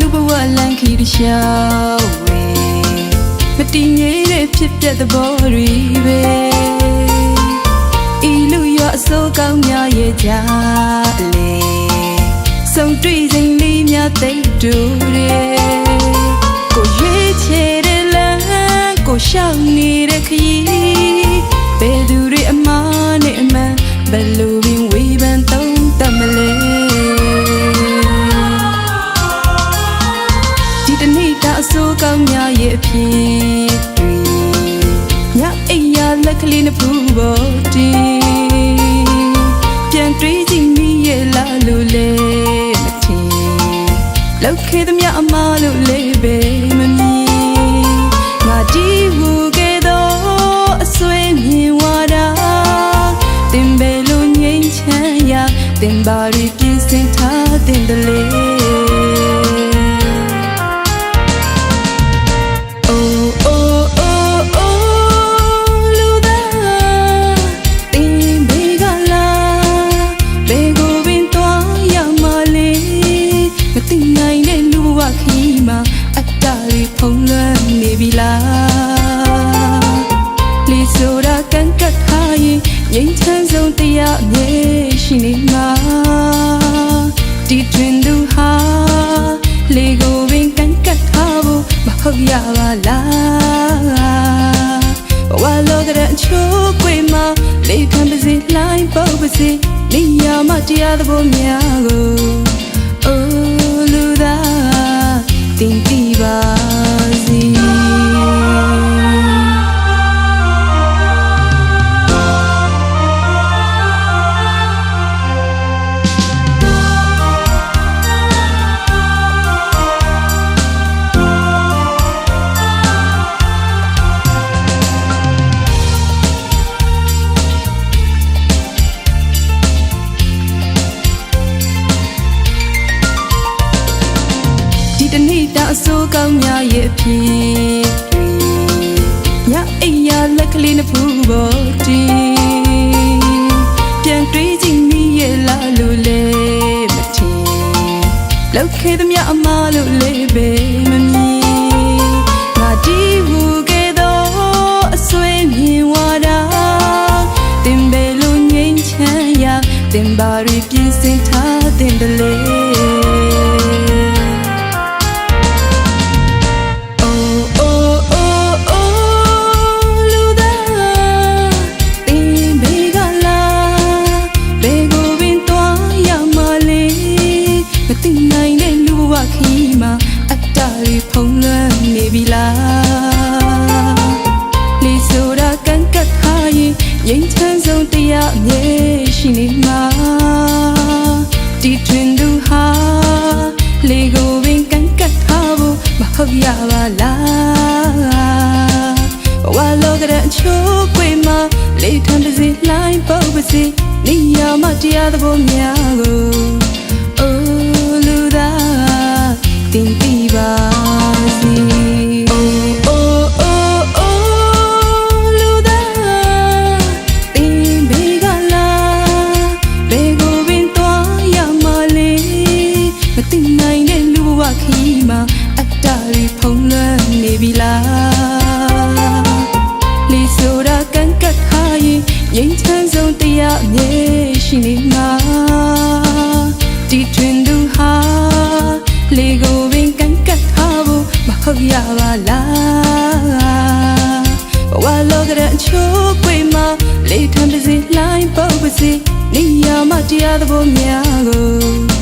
လူဘဝလန်ခီတလျှောက်ဝေမတည်ငြိမ်တဲ့ဖြစ်ပျက်သဘောတွေပဲဤလူရောအစိုးကောင်းများရဲ့ကြလေဆုံတွေ့စဉ်လေးများသိတူတယ်ကိုရွေးချယ်တဲ့လမ်းကိုရှောင်နေတဲ့ခရီးဘယ်သူတွေအမားနဲ့အမှန်ဘယ်လို နေ့တာအစိုးကောင်းများရဲ့အဖြစ်တွေညအိမ်ရလက်ကလေးနှစ်ဖူးပေါ်တင်ပြန်တွေးကြည့်မိရဲ့လားလို့လဲမထင်လောက်ခဲ့သမျှအမားလို့လဲပဲမမြင်ငါဒီဟူခဲ့တော့အစွဲမြင်ဝါတာတင်ပဲလို့ငြိမ်းချမ်းရာတင်ပါ င်ငြိမ်းချမ်းဆုံးတရားအမြဲရှိနေမှာဒီတွင်သူဟာလေကိုပင်ကန့်ကတ်ထားဖို့မဟုတ်ရပါလားဘဝလောကရဲ့အချိုးကွေမှာလေခံပါစေလှိုင်းပုတ်ပါစေနေရမတရားသဘောများကို နေ့တာအစိုးကောင်းများရဲ့အဖြစ်တွေညအိမ်ရလက်ကလေးနှစ်ဖူးပေါ်တင်ပြန်တွေးကြည့်မိရဲ့လားလို့လဲမထင်လောက်ခဲ့သမျှအမားလို့လဲပဲမမြင်ငါဒီဟူခဲ့တော့အစွဲမြင်ဝါတာတင်ပဲလို့ငြိမ်းချမ်းရာတင်ပါရီပြင်ဆင်ထားတင်တယ်လေ ဖုံးလွှမ်းနေပြီလားလီဆိုတာကန့်ကတ်ထားရင်ငြိမ်းချမ်းဆုံးတရားအမြဲရှိနေမှာဒီတွင်သူဟာလေကိုပင်ကန့်ကတ်ထားဖို့မဟုတ်ရပါလားဘဝလောကရဲ့အချိုးကွေမှာလေထမ်းပါစေလှိုင်းပုတ်ပါစေနေရမတရားသဘောများကိုအိုးလူသားတင်ပြပါ ဟုတ်ရပါလားဘဝလောကရဲ့အချိုးကွေမှာလေထမ်းပါစေလှိုင်းပုတ်ပါစေနေရမတရားသဘောများကို